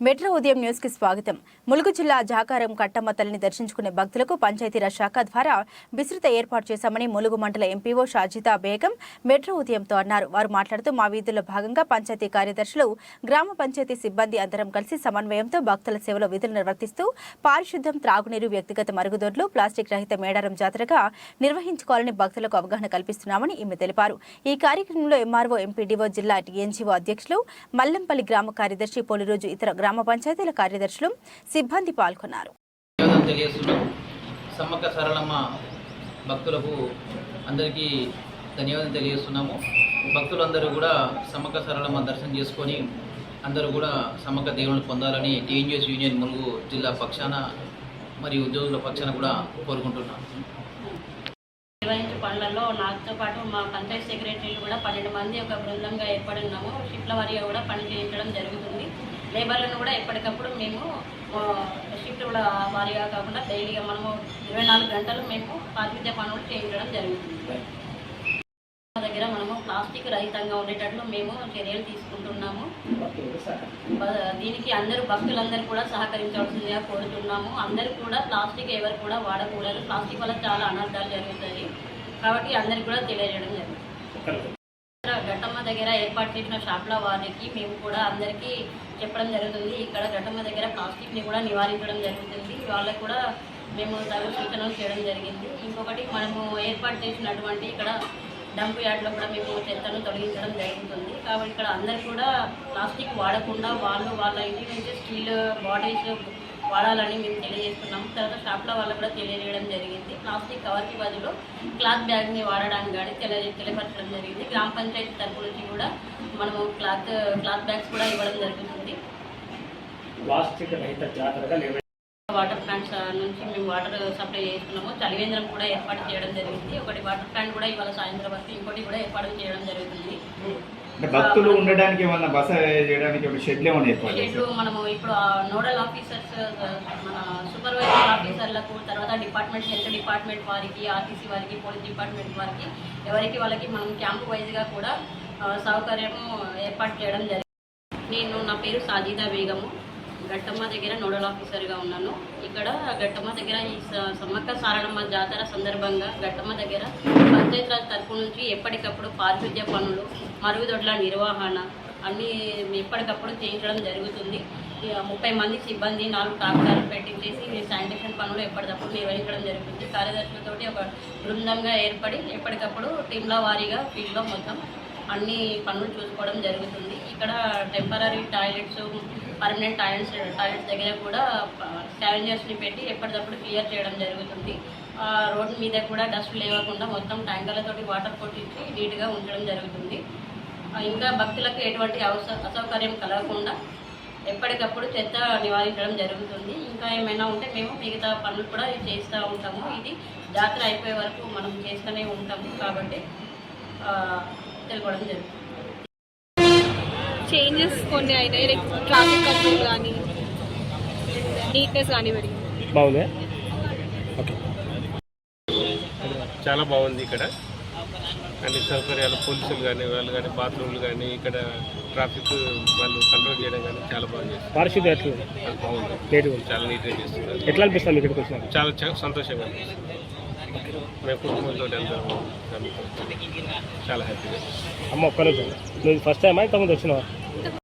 Metro ఉదయం న్యూస్కి స్వాగతం. ములుగు జిల్లా జాకారం కట్టమ్మ తల్లిని దర్శించుకునే భక్తులకు పంచాయతీరాజ్ శాఖ ద్వారా విస్తృత ఏర్పాటు చేశామని ములుగు మండల ఎంపీఓ షాజితా బేగం మెట్రో ఉదయంతో అన్నారు. వారు మాట్లాడుతూ మా వీధుల్లో భాగంగా పంచాయతీ కార్యదర్శులు గ్రామ పంచాయతీ సిబ్బంది అందరం కలిసి సమన్వయంతో భక్తుల సేవలో విధులు నిర్వర్తిస్తూ పారిశుద్ధ్యం త్రాగునీరు వ్యక్తిగత మరుగుదొడ్లు ప్లాస్టిక్ రహిత మేడారం జాతరగా నిర్వహించుకోవాలని భక్తులకు అవగాహన కల్పిస్తున్నామని ఈమె తెలిపారు. ఈ కార్యక్రమంలో ఎంఆర్ఓ ఎంపీడీఓ జిల్లా టీఎన్జీఓ అధ్యక్షులు మల్లంపల్లి గ్రామ కార్యదర్శి పోలిరోజు ఇతర గ్రామ పంచాయతీల కార్యదర్శులు సిబ్బంది పాల్గొన్నారు. సమ్మక్క సరళమ్మ భక్తులకు అందరికీ ధన్యవాదాలు తెలియజేస్తున్నాము. భక్తులందరూ కూడా సమ్మక్క సరళమ్మ దర్శనం చేసుకొని అందరూ కూడా సమ్మక్క దేవుని పొందాలని టీఎన్జిఎస్ యూనియన్ ములుగు జిల్లా పక్షాన మరియు ఉద్యోగుల పక్షాన కూడా కోరుకుంటున్నాం. నిర్వహించే పనులలో నాతో పాటు మా పంచాయతీ సెక్రటరీలు కూడా పన్నెండు మంది ఒక బృందంగా ఏర్పడి ఉన్నాము. షిఫ్ట్ల వారీగా కూడా పని చేయించడం జరుగుతుంది. లేబర్లను కూడా ఎప్పటికప్పుడు మేము షిఫ్ట్ కూడా వారిగా కాకుండా డైలీగా మనము ఇరవై నాలుగు గంటలు మేము పారిశుద్ధ్య పనులు చేయించడం జరుగుతుంది. మా దగ్గర మనము ప్లాస్టిక్ రహితంగా ఉండేటట్లు మేము చర్యలు తీసుకుంటున్నాము. దీనికి అందరూ భక్తులందరూ కూడా సహకరించవలసిందిగా కోరుతున్నాము. అందరూ కూడా ప్లాస్టిక్ ఎవరు కూడా వాడకూడదు. ప్లాస్టిక్ వల్ల చాలా అనర్థాలు జరుగుతాయి. కాబట్టి అందరికీ కూడా తెలియజేయడం జరుగుతుంది. దగ్గర ఏర్పాటు చేసిన షాప్ల వారికి మేము కూడా అందరికీ చెప్పడం జరుగుతుంది. ఇక్కడ ఘట్టమ్మ దగ్గర ప్లాస్టిక్ని కూడా నివారించడం జరుగుతుంది. వాళ్ళకు కూడా మేము తగు సూచనలు చేయడం జరిగింది. ఇంకొకటి మనము ఏర్పాటు చేసినటువంటి ఇక్కడ డంప్ యార్డ్లో కూడా మేము చెత్తను తొలగించడం జరుగుతుంది. కాబట్టి ఇక్కడ అందరు కూడా ప్లాస్టిక్ వాడకుండా వాళ్ళు వాళ్ళ ఇంటి నుంచి స్టీల్ బాటిల్స్ వాడాలని మేము తెలియజేస్తున్నాము. తర్వాత షాప్లో వాళ్ళకు కూడా తెలియజేయడం జరిగింది. ప్లాస్టిక్ కవర్కి బదులు క్లాత్ బ్యాగ్ని వాడడానికి కానీ తెలియ తెలియపరచడం జరిగింది. గ్రామ పంచాయతీ తరపు నుంచి కూడా మనము క్లాత్ క్లాత్ బ్యాగ్స్ కూడా ఇవ్వడం జరుగుతుంది. ప్లాస్టిక్ రహిత వాటర్ ప్లాంట్స్ నుంచి మేము వాటర్ సప్లై చేస్తున్నాము. చలివేంద్రం కూడా ఏర్పాటు చేయడం జరిగింది. ఒకటి వాటర్ ప్లాంట్ కూడా ఇవాళ సాయంత్రం వరకు ఇంకోటి కూడా ఏర్పాటు చేయడం జరుగుతుంది. అంటే భక్తులు ఉండడానికి ఏమన్నా బస చేయడానికి ఒక షెడ్లు ఏమైనా ఏర్పాటు షెడ్లు మనము ఇప్పుడు నోడల్ ఆఫీసర్స్ మన సూపర్వైజర్ ఆఫీసర్లకు తర్వాత డిపార్ట్మెంట్ హెల్త్ డిపార్ట్మెంట్ వారికి ఆర్టీసీ వారికి పోలీస్ డిపార్ట్మెంట్ వారికి ఎవరికి వాళ్ళకి మనం క్యాంప్ వైజ్గా కూడా సౌకర్యం ఏర్పాటు చేయడం జరిగింది. నేను నా పేరు సాజిదా బేగము. గట్టమ్మ దగ్గర నోడల్ ఆఫీసర్గా ఉన్నాను. ఇక్కడ గట్టమ్మ దగ్గర ఈ స- సమ్మక్క సారణమ్మ జాతర సందర్భంగా గట్టమ్మ దగ్గర పంచాయతీరాజ్ తరపు నుంచి ఎప్పటికప్పుడు పారిశుద్ధ్య పనులు మరుగుదొడ్ల నిర్వహణ అన్నీ ఎప్పటికప్పుడు చేయించడం జరుగుతుంది. ముప్పై మంది సిబ్బంది నాలుగు ట్రాక్టర్లు పెట్టించేసి శానిటేషన్ పనులు ఎప్పటికప్పుడు నిర్వహించడం జరుగుతుంది. కార్యదర్శులతోటి ఒక బృందంగా ఏర్పడి ఎప్పటికప్పుడు టీంల వారీగా ఫీల్డ్లో మొత్తం అన్ని పనులు చూసుకోవడం జరుగుతుంది. ఇక్కడ temporary toilets permanent toilets toilets దగ్గర కూడా స్కావెంజర్స్ని పెట్టి ఎప్పటికప్పుడు క్లియర్ చేయడం జరుగుతుంది. రోడ్డు మీద కూడా డస్ట్ లేవకుండా మొత్తం ట్యాంకర్లతోటి వాటర్ కొట్టించి నీట్గా ఉంచడం జరుగుతుంది. ఇంకా భక్తులకు ఎటువంటి అవస అసౌకర్యం కలగకుండా ఎప్పటికప్పుడు చెత్త నివారించడం జరుగుతుంది. ఇంకా ఏమైనా ఉంటే మేము మిగతా పనులు కూడా చేస్తూ ఉంటాము. ఇది జాతర అయిపోయే వరకు మనం చేస్తూనే ఉంటాము కాబట్టి తెలుపడం జరుగుతుంది. చేంజెస్ కొన్ని అయినాయి లైక్ ట్రాఫిక్ కంట్రోల్ కానీ నీట్నెస్ కానీ పెరిగింది. బాగుంది? ఓకే. చాలా బాగుంది ఇక్కడ. అన్ని సౌకర్యాలు పోలీసులు కానీ వాళ్ళు కానీ బాత్రూమ్లు కానీ ఇక్కడ ట్రాఫిక్ వాళ్ళు కంట్రోల్ చేయడం కానీ చాలా బాగా చేస్తారు పారిశుద్ధ్యం ఎట్లా బాగుంది. చాలా నీట్గా చేస్తున్నారు. ఎట్లా అనిపిస్తుంది ఇక్కడికి వచ్చినారు చాలా సంతోషంగా అనిపిస్తుంది. మేము కుటుంబంతో వెళ్తాము చాలా హ్యాపీగా. అమ్మ ఒక్క నువ్వు ఫస్ట్ టైమా ఇంతకుముందు వచ్చినావా?